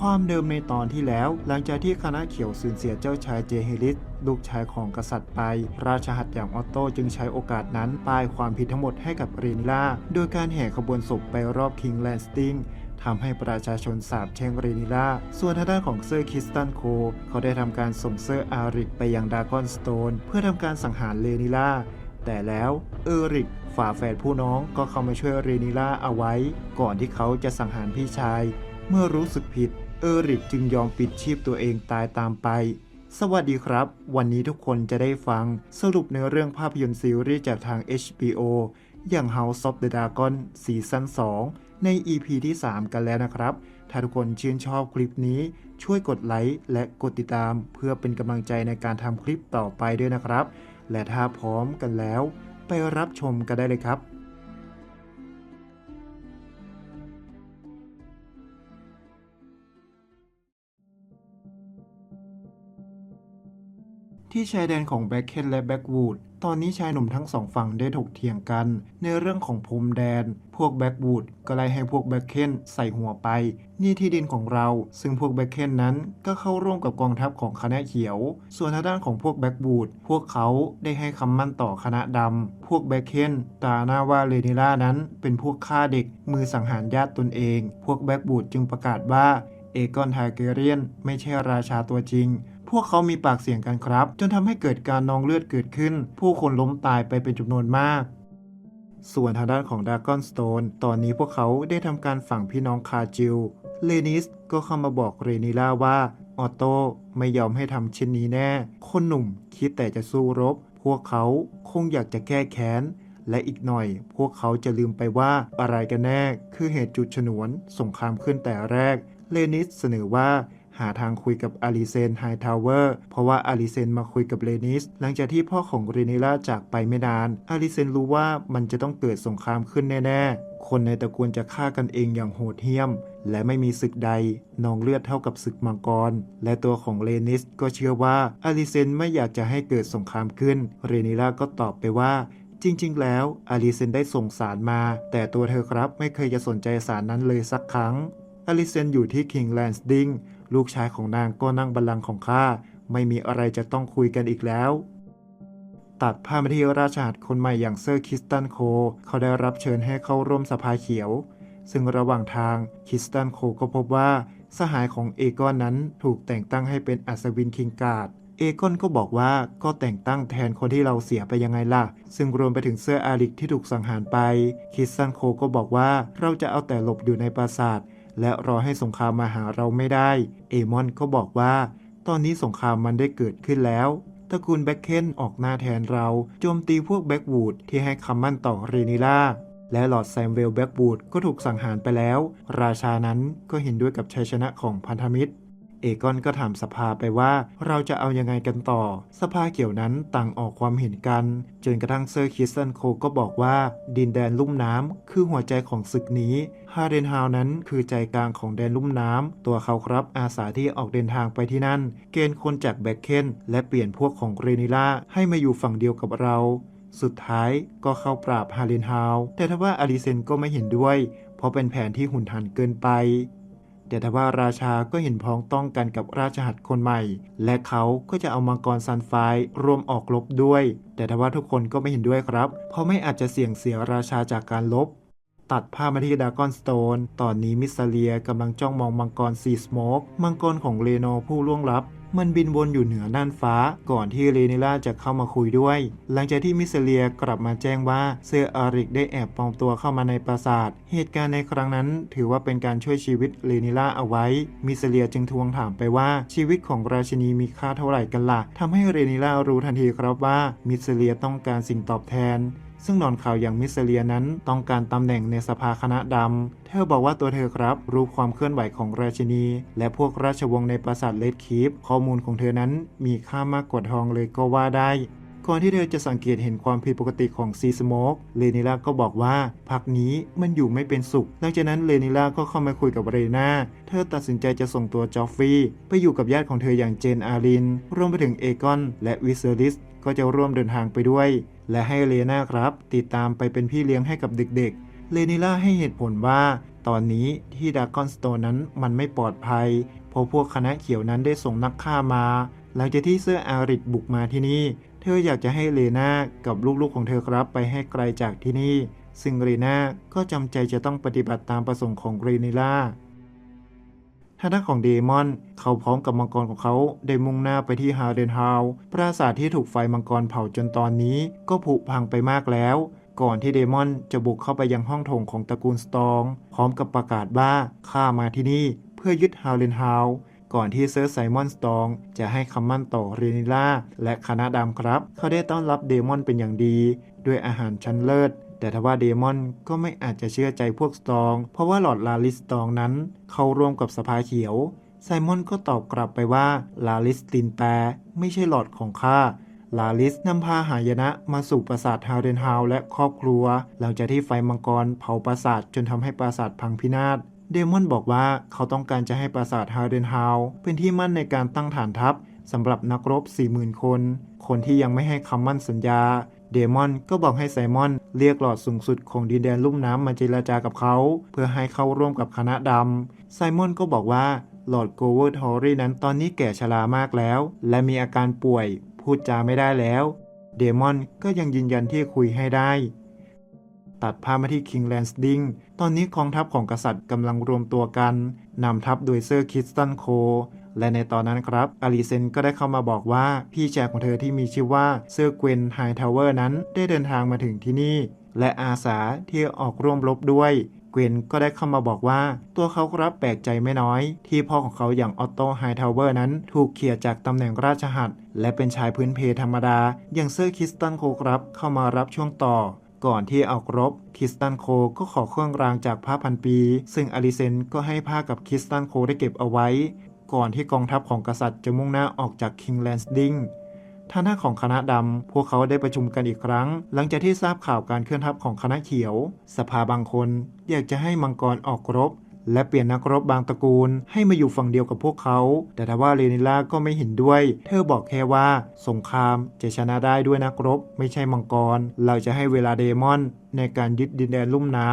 ความเดิมในตอนที่แล้ว หลังจากที่คณะเขียวสูญเสียเจ้าชายเจเฮลิสลูกชายของกษัตริย์ไป ราชหัตถ์อย่างออตโต้จึงใช้โอกาสนั้นป้ายความผิดทั้งหมดให้กับเรนิล่า โดยการแห่ขบวนศพไปรอบคิงแลนสติงทำให้ประชาชนสาบแช่งเรนิล่า ส่วนทางด้านของเซอร์คิสตันโค เขาได้ทำการส่งเซอร์อาริกไปยังดากอนสโตน เพื่อทำการสังหารเรนิล่า แต่แล้วเอริกฝาแฝดผู้น้องก็เข้ามาช่วยเรนิล่าเอาไว้ ก่อนที่เขาจะสังหารพี่ชาย เมื่อรู้สึกผิด เอริกจึงยอมปิดชีพตัวเองตายตามไป สวัสดีครับ วันนี้ทุกคนจะได้ฟังสรุปในเรื่องภาพยนตร์ซีรีส์จากทาง HBO อย่าง House of the Dragon ซีซั่น2 ใน EP ที่ 3 กันแล้วนะครับ ถ้าทุกคนชื่นชอบคลิปนี้ช่วยกดไลค์และกดติดตามเพื่อเป็นกำลังใจในการทำคลิปต่อไปด้วยนะครับ และถ้าพร้อมกันแล้ว ไปรับชมกันได้เลยครับ ที่ชายแดนของแบ็กเคนและแบ็กวูดตอนนี้ชายหนุ่มทั้งสองฝั่งได้ถกเถียงกัน ในเรื่องของพรมแดน พวกแบ็กวูดก็ไล่ให้พวกแบ็กเคนใส่หัวไป นี่ที่ดินของเรา ซึ่งพวกแบ็กเคนนั้นก็เข้าร่วมกับกองทัพของคณะเขียว ส่วนทางด้านของพวกแบ็กวูดพวกเขาได้ให้คำมั่นต่อคณะดำ พวกแบ็กเคนตาหน้าว่าเรนิล่านั้น เป็นพวกฆ่าเด็ก มือสังหารญาติตนเอง พวกแบ็กวูดจึงประกาศว่าเอกอนไทเกเรียนไม่ใช่ราชาตัวจริง พวกเขามีปากเสียงกันครับ จนทำให้เกิดการนองเลือดเกิดขึ้น ผู้คนล้มตายไปเป็นจำนวนมากส่วนทางด้านของดากอนสโตนตอนนี้พวกเขาได้ทำการฝังพี่น้องคาจิล เลนิสก็เข้ามาบอกเรนิล่าว่า ออโต้ไม่ยอมให้ทำเช่นนี้แน่ คนหนุ่มคิดแต่จะสู้รบ พวกเขาคงอยากจะแก้แค้น และอีกหน่อย พวกเขาจะลืมไปว่าอะไรกันแน่ คือเหตุจุดฉนวน สงครามขึ้นแต่แรก เลนิสเสนอว่า หาทางคุยกับอาริเซนไฮทาวเวอร์เพราะว่าอาริเซนมาคุยกับเลนิส หลังจากที่พ่อของเรเนล่าจากไปไม่นาน อาริเซนรู้ว่ามันจะต้องเกิดสงครามขึ้นแน่ๆ คนในตระกูลจะฆ่ากันเองอย่างโหดเหี้ยม และไม่มีศึกใดนองเลือดเท่ากับศึกมังกร และตัวของเลนิสก็เชื่อว่าอาริเซนไม่อยากจะให้เกิดสงครามขึ้น เรเนล่าก็ตอบไปว่าจริงๆ แล้วอาริเซนได้ส่งสารมา แต่ตัวเธอครับไม่เคยจะสนใจสารนั้นเลยสักครั้ง อลิเซนอยู่ที่คิงแลนด์ดิงลูกชายของนางก็นั่งบัลลังก์ของข้า ไม่มีอะไรจะต้องคุยกันอีกแล้ว ตัดภาพมาที่ราชหัตคนใหม่อย่างเซอร์คิสตันโค เขาได้รับเชิญให้เข้าร่วมสภาเขียว ซึ่งระหว่างทางคิสตันโคก็พบว่าสหายของเอกอนนั้นถูกแต่งตั้งให้เป็นอัศวินคิงการ์ดเอกอนก็บอกว่าก็แต่งตั้งแทนคนที่เราเสียไปยังไงล่ะ ซึ่งรวมไปถึงเสื้ออาริกที่ถูกสังหารไป คิสตันโคก็บอกว่าเราจะเอาแต่หลบอยู่ในปราสาท และรอให้สงครามมาหาเราไม่ได้ เอมอนก็บอกว่า ตอนนี้สงครามมันได้เกิดขึ้นแล้วตระกูลแบ็คเคนออกหน้าแทนเรา โจมตีพวกแบ็กวูดที่ให้คำมั่นต่อเรนิล่า และหลอดแซมเวลแบ็กวูดก็ถูกสังหารไปแล้ว ราชานั้นก็เห็นด้วยกับชัยชนะของพันธมิตร เอกอนก็ถามสภาไปว่าเราจะเอายังไงกันต่อ สภาเขียวนั้นต่างออกความเห็นกัน จนกระทั่งเซอร์คิสตันโคก็บอกว่า ดินแดนลุ่มน้ำคือหัวใจของศึกนี้ ฮาเดนฮาวนั้นคือใจกลางของแดนลุ่มน้ำตัวเขาครับอาสาที่ออกเดินทางไปที่นั่น เกณฑ์คนจากแบ็คเคนและเปลี่ยนพวกของเรนิล่าให้มาอยู่ฝั่งเดียวกับเรา สุดท้ายก็เข้าปราบฮาเดนฮาว แต่ทว่าอาริเซนก็ไม่เห็นด้วย เพราะเป็นแผนที่หุนหันเกินไป แต่ทว่าราชาก็เห็นพ้องต้องกันกับราชหัตถ์คนใหม่ และเขาก็จะเอามังกรซันไฟร่วมออกลบด้วย แต่ทว่าทุกคนก็ไม่เห็นด้วยครับ เพราะไม่อาจจะเสี่ยงเสียราชาจากการลบ ตัดภาพมาที่ดากอนสโตน ตอนนี้มิสซเลียกำลังจ้องมองมังกรซีสโมกมังกรของเลโนผู้ล่วงลับ มันบินวนอยู่เหนือน่านฟ้า ก่อนที่เรเนล่าจะเข้ามาคุยด้วย หลังจากที่มิสซเลียกลับมาแจ้งว่าเซอร์อาริกได้แอบปลอมตัวเข้ามาในปราสาท เหตุการณ์ในครั้งนั้น ถือว่าเป็นการช่วยชีวิตเรเนล่าเอาไว้ มิสซเลียจึงทวงถามไปว่าชีวิตของราชินีมีค่าเท่าไหร่กันล่ะทำให้เรเนล่ารู้ทันทีครับว่ามิสซเลียต้องการสิ่งตอบแทน ซึ่งนอนข่าวอย่างมิสเซเลียนั้นต้องการตำแหน่งในสภาคณะดำ เธอบอกว่าตัวเธอครับ รู้ความเคลื่อนไหวของราชินี และพวกราชวงศ์ในปราสาทเลดคีฟข้อมูลของเธอนั้นมีค่ามากกว่าทองเลยก็ว่าได้ก่อนที่เธอจะสังเกตเห็นความผิดปกติของซีสโมกเลนิล่าก็บอกว่าพักนี้มันอยู่ไม่เป็นสุข หลังจากนั้นเลนิล่าก็เข้ามาคุยกับเรนา เธอตัดสินใจจะส่งตัวจอฟฟี่ไปอยู่กับญาติของเธออย่างเจนอาริน รวมไปถึงเอกอนและวิเซอริสก็จะร่วมเดินทางไปด้วย และให้เลนาครับ ติดตามไปเป็นพี่เลี้ยงให้กับเด็กๆ เลนิล่าให้เหตุผลว่า ตอนนี้ที่ดากอนสโตนนั้นมันไม่ปลอดภัย เพราะพวกคณะเขียวนั้นได้ส่งนักฆ่ามา หลังจากที่เซอร์อาริดบุกมาที่นี่ เธออยากจะให้เลนากับลูกๆของเธอครับไปให้ไกลจากที่นี่ ซึ่งเรนาก็จำใจจะต้องปฏิบัติตามประสงค์ของเรนิล่า ทางด้านของเดมอน เขาพร้อมกับมังกรของเขาได้มุ่งหน้าไปที่ฮาเดนฮาวปราสาทที่ถูกไฟมังกรเผาจนตอนนี้ ก็ผุพังไปมากแล้ว ก่อนที่เดมอนจะบุกเข้าไปยังห้องโถงของตระกูลสตอง พร้อมกับประกาศว่าข้ามาที่นี่ เพื่อยึดฮาเดนฮาวก่อนที่เซอร์ไซมอนสตอง จะให้คำมั่นต่อเรนิล่าและคณะดำครับ เขาได้ต้อนรับเดมอนเป็นอย่างดี ด้วยอาหารชั้นเลิศ แต่ทว่าเดมอนก็ไม่อาจจะเชื่อใจพวกสตอง เพราะว่าหลอดลาลิสตองนั้น เข้าร่วมกับสภาเขียว ไซมอนก็ตอบกลับไปว่าลาลิสตินแปรไม่ใช่หลอดของข้าลาลิสนำพาหายนะมาสู่ปราสาทฮาวเดนฮาวและครอบครัว หลังจากที่ไฟมังกรเผาปราสาทจนทำให้ปราสาทพังพินาศเดมอนบอกว่าเขาต้องการจะให้ปราสาทฮาวเดนฮาวเป็นที่มั่นในการตั้งฐานทัพสำหรับนักรบ 40,000 คน คนที่ยังไม่ให้คำมั่นสัญญา เดมอนก็บอกให้ไซมอนเรียกหลอดสูงสุดของดินแดนลุ่มน้ำมาเจรจากับเขา เพื่อให้เข้าร่วมกับคณะดำไซมอนก็บอกว่าหลอดโกเวอร์ทอรี่นั้นตอนนี้แก่ชรามากแล้ว และมีอาการป่วย พูดจาไม่ได้แล้ว เดมอนก็ยังยืนยันที่คุยให้ได้ ตัดภาพมาที่คิงแลนด์ดิงตอนนี้กองทัพของกษัตริย์กำลังรวมตัวกันนำทัพโดยเซอร์คิสตันโค และในตอนนั้นครับอลิเซนก็ได้เข้ามาบอกว่าพี่ชายของเธอที่มีชื่อว่าเซอร์เกวนไฮทาวเวอร์นั้นได้เดินทางมาถึงที่นี่ และอาสาที่ออกร่วมรบด้วยเกวนก็ได้เข้ามาบอกว่าตัวเขาครับแปลกใจไม่น้อย ที่พ่อของเขาอย่างออตโตไฮทาวเวอร์นั้น ถูกเขี่ยจากตำแหน่งราชหัตและเป็นชายพื้นเพธรรมดา อย่างเซอร์คิสตันโคครับเข้ามารับช่วงต่อ ก่อนที่ออกรบคิสตันโคก็ขอเครื่องรางจากผ้าพันปี ซึ่งอลิเซนก็ให้ผ้ากับคิสตันโคได้เก็บเอาไว้ ก่อนที่กองทัพของกษัตริย์จะมุ่งหน้าออกจากคิงแลนด์ดิงท่าหน้าของคณะดำ พวกเขาได้ประชุมกันอีกครั้ง หลังจากที่ทราบข่าวการเคลื่อนทัพของคณะเขียว สภาบางคนอยากจะให้มังกรออกรบ และเปลี่ยนนักรบบางตระกูล ให้มาอยู่ฝั่งเดียวกับพวกเขา แต่ทว่าเรนิล่าก็ไม่เห็นด้วย เธอบอกแค่ว่า สงครามจะชนะได้ด้วยนักรบ ไม่ใช่มังกร เราจะให้เวลาเดมอนในการยึดดินแดนลุ่มน้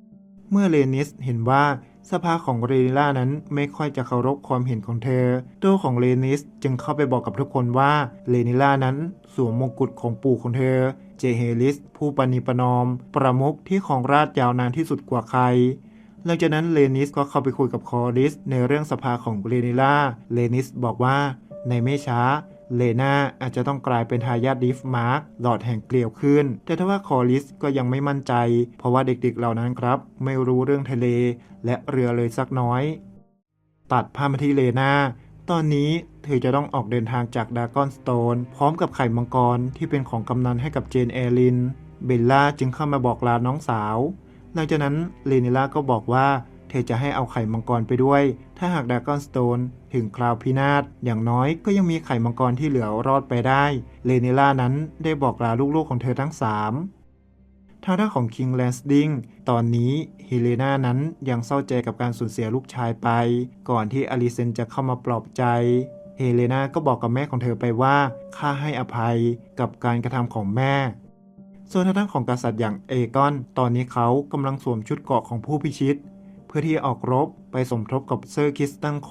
ำเมื่อเลนิสเห็นว่า สภาของเรนิล่านั้นไม่ค่อยจะเคารพความเห็นของเธอ ตัวของเลนิสจึงเข้าไปบอกกับทุกคนว่าเรนิล่านั้นสวมมงกุฎของปู่ของเธอ เจเฮลิส ผู้ปณิประนอม ประมุขที่ของราชยาวนานที่สุดกว่าใครหลังจากนั้นเลนิสก็เข้าไปคุยกับคอริสในเรื่องสภาของเรนิล่าเลนิสบอกว่าในไม่ช้า เลนาอาจจะต้องกลายเป็นทายาทดิฟมาร์กหลอดแห่งเกลียวขึ้น แต่ทว่าคอริสก็ยังไม่มั่นใจ เพราะว่าเด็กๆเหล่านั้นครับ ไม่รู้เรื่องทะเล และเรือเลยสักน้อย ตัดภาพมาที่เลนาตอนนี้เธอจะต้องออกเดินทางจากดากอนสโตนพร้อมกับไข่มังกรที่เป็นของกำนันให้กับเจนแอลิน เบลล่าจึงเข้ามาบอกลาน้องสาว หลังจากนั้นเลนิล่าก็บอกว่า ธอจะให้เอาไข่มังกรไปด้วย ถ้าหากดากอนสโตนถึงคราวพินาศ อย่างน้อยก็ยังมีไข่มังกรที่เหลือรอดไปได้ เลนิล่านั้นได้บอกลาลูกๆของเธอทั้งสามทางด้านของคิงแลนสดิงตอนนี้เฮเลนานั้นยังเศร้าใจกับการสูญเสียลูกชายไป ก่อนที่อลิเซนจะเข้ามาปลอบใจ เฮเลนาก็บอกกับแม่ของเธอไปว่าข้าให้อภัยกับการกระทำของแม่ ส่วนทางด้านของกษัตริย์อย่างเอกอน ตอนนี้เขากำลังสวมชุดเกราะของผู้พิชิต พื่อที่ออกรบไปสมทบกับเซอร์คิสตันโค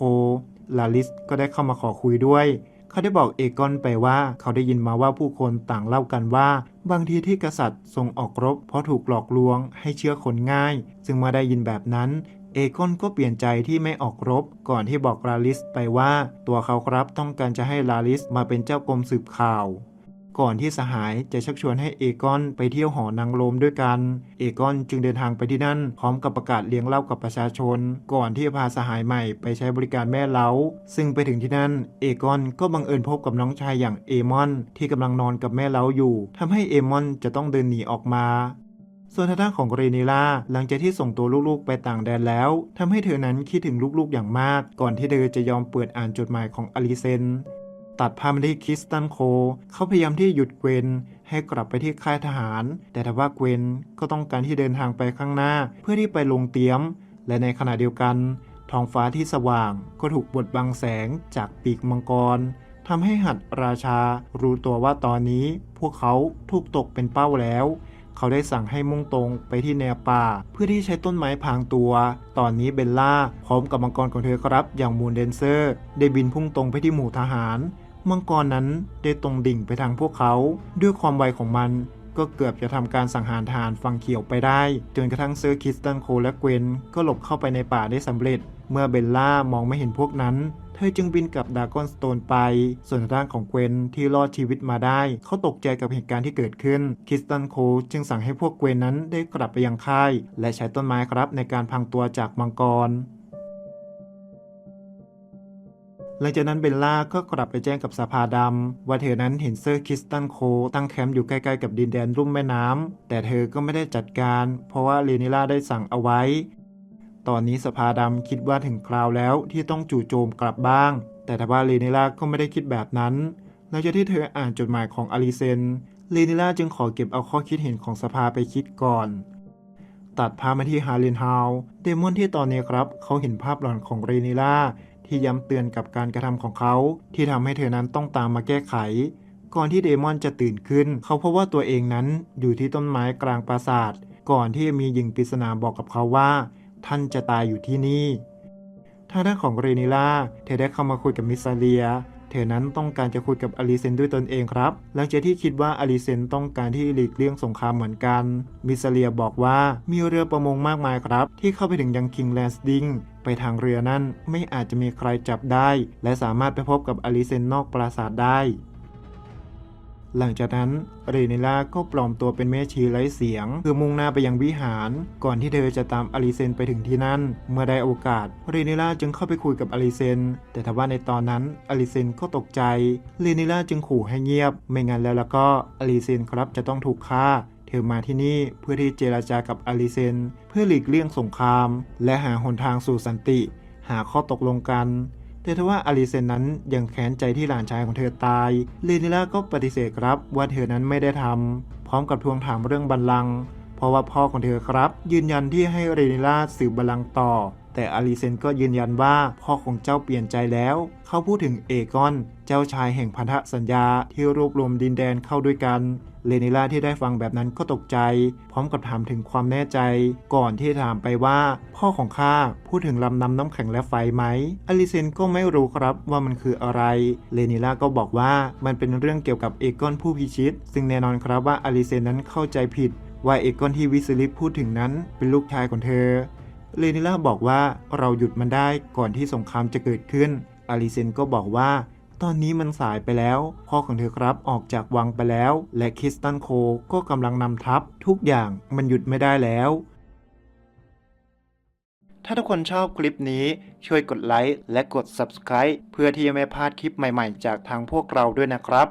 ลาลิสก็ได้เข้ามาขอคุยด้วย เขาได้บอกเอกอนไปว่าเขาได้ยินมาว่าผู้คนต่างเล่ากันว่า บางทีที่กษัตริย์ทรงออกรบ เพราะถูกหลอกลวงให้เชื่อคนง่าย ซึ่งมาได้ยินแบบนั้นเอกอนก็เปลี่ยนใจที่ไม่ออกรบ ก่อนที่บอกลาลิสไปว่า ตัวเขาครับต้องการจะให้ลาลิสมาเป็นเจ้ากรมสืบข่าว ก่อนที่สหายจะชักชวนให้เอกอนไปเที่ยวหอนางลมด้วยกัน เอกอนจึงเดินทางไปที่นั่น พร้อมกับประกาศเลี้ยงเล้ากับประชาชน ก่อนที่จะพาสหายใหม่ไปใช้บริการแม่เล้า ซึ่งไปถึงที่นั่น เอกอนก็บังเอิญพบกับน้องชายอย่างเอมอน ที่กำลังนอนกับแม่เล้าอยู่ทำให้เอมอนจะต้องเดินหนีออกมาส่วนทางด้านของเรนิล่าหลังจากที่ส่งตัวลูกๆ ไปต่างแดนแล้วทำให้เธอนั้นคิดถึงลูกๆอย่างมาก ก่อนที่เธอจะยอมเปิดอ่านจดหมายของอลิเซน ตัดภาพมาที่คิสตันโค เขาพยายามที่หยุดเกวนให้กลับไปที่ค่ายทหาร แต่ทว่าเกวนก็ต้องการที่เดินทางไปข้างหน้า เพื่อที่ไปลงเตียม และในขณะเดียวกัน ท้องฟ้าที่สว่าง ก็ถูกบดบังแสงจากปีกมังกรทำให้หัดราชารู้ตัวว่าตอนนี้พวกเขาถูกตกเป็นเป้าแล้ว เขาได้สั่งให้มุ่งตรงไปที่แนวป่า เพื่อที่ใช้ต้นไม้พางตัว ตอนนี้เบลล่าพร้อมกับมังกรของเธอครับ อย่างมูนเดนเซอร์ ได้บินพุ่งตรงไปที่หมู่ทหาร มังกรนั้นได้ตรงดิ่งไปทางพวกเขา ด้วยความไวของมันก็เกือบจะทำการสังหารทหารฝั่งเขียวไปได้ จนกระทั่งเซอร์คิสตันโคและเกวนก็หลบเข้าไปในป่าได้สำเร็จ เมื่อเบลล่ามองไม่เห็นพวกนั้น เธอจึงบินกลับดากอนสโตนไป ส่วนทางด้านของเกวนที่รอดชีวิตมาได้ เขาตกใจกับเหตุการณ์ที่เกิดขึ้น คริสตันโคจึงสั่งให้พวกเกวนนั้นได้กลับไปยังค่าย และใช้ต้นไม้ครับในการพังตัวจากมังกรหลังจากนั้นเบลล่าก็กลับไปแจ้งกับสภาดำว่าเธอนั้นเห็นเซอร์คิสตันโคตั้งแคมป์อยู่ใกล้ๆกับดินแดนรุ่มแม่น้ำแต่เธอก็ไม่ได้จัดการ เพราะว่าเรนิล่าได้สั่งเอาไว้ ตอนนี้สภาดำคิดว่าถึงคราวแล้วที่ต้องจู่โจมกลับบ้าง แต่ทว่าเรนิล่าก็ไม่ได้คิดแบบนั้นหลังจากที่เธออ่านจดหมายของอลิเซนเรนิล่าจึงขอเก็บเอาข้อคิดเห็นของสภาไปคิดก่อน ตัดภาพมาที่ฮารินฮาวเดมอนที่ตอนนี้ครับ เขาเห็นภาพหลอนของเรนิล่าที่ย้ำเตือนกับการกระทำของเขา ที่ทำให้เธอนั้นต้องตามมาแก้ไข ก่อนที่เดมอนจะตื่นขึ้น เขาพบว่าตัวเองนั้นอยู่ที่ต้นไม้กลางปราสาท ก่อนที่มีหญิงปริศนาบอกกับเขาว่า ท่านจะตายอยู่ที่นี่ทางด้านของเรนิล่าเธอได้เข้ามาคุยกับมิสซาเลีย เธอนั้นต้องการจะคุยกับอลิเซนด้วยตนเองครับ หลังจากที่คิดว่าอลิเซนต้องการที่หลีกเลี่ยงสงครามเหมือนกัน มิสซาเลียบอกว่ามีเรือประมงมากมายครับ ที่เข้าไปถึงยังคิงแลนดิงไปทางเรือนั้นไม่อาจจะมีใครจับได้ และสามารถไปพบกับอลิเซนนอกปราสาทได้ หลังจากนั้นเรเนล่าก็ปลอมตัวเป็นแม่ชีไร้เสียงเพื่อมุ่งหน้าไปยังวิหาร ก่อนที่เธอจะตามอลิเซนไปถึงที่นั่น เมื่อได้โอกาสเรเนล่าจึงเข้าไปคุยกับอลิเซน แต่ทว่าในตอนนั้นอลิเซนก็ตกใจเรเนล่าจึงขู่ให้เงียบ ไม่งั้นแล้วแล้วก็อลิเซนครับจะต้องถูกฆ่าเธอมาที่นี่เพื่อที่เจราจากับอลิเซน เพื่อหลีกเลี่ยงสงคราม และหาหนทางสู่สันติ หาข้อตกลงกัน แต่ทว่าอลิเซนนั้นยังแค้นใจที่หลานชายของเธอตายเลนิล่าก็ปฏิเสธครับว่าเธอนั้นไม่ได้ทำพร้อมกับทวงถามเรื่องบัลลังก์เพราะว่าพ่อของเธอครับ ยืนยันที่ให้เรนิล่าสืบบัลลังก์ต่อ แต่อลิเซนก็ยืนยันว่าพ่อของเจ้าเปลี่ยนใจแล้ว เขาพูดถึงเอกอน เจ้าชายแห่งพันธสัญญาที่รวบรวมดินแดนเข้าด้วยกันเลนิล่าที่ได้ฟังแบบนั้นก็ตกใจ พร้อมกับถามถึงความแน่ใจ ก่อนที่ถามไปว่า พ่อของข้าพูดถึงลำน้ำน้ำแข็งและไฟไหมอลิเซนก็ไม่รู้ครับว่ามันคืออะไร เลนิล่าก็บอกว่ามันเป็นเรื่องเกี่ยวกับเอกอนผู้พิชิต ซึ่งแน่นอนครับว่าอลิเซนนั้นเข้าใจผิดว่าเอกอนที่วิสลิปพูดถึงนั้นเป็นลูกชายของเธอ เลนิล่าบอกว่าเราหยุดมันได้ก่อนที่สงครามจะเกิดขึ้นอลิเซนก็บอกว่า ตอนนี้มันสายไปแล้ว พ่อของเธอครับออกจากวังไปแล้ว และคริสตันโคก็กำลังนำทัพ ทุกอย่างมันหยุดไม่ได้แล้ว ถ้าทุกคนชอบคลิปนี้ช่วยกดไลค์และกด Subscribe เพื่อที่จะไม่พลาดคลิปใหม่ๆ จากทางพวกเราด้วยนะครับ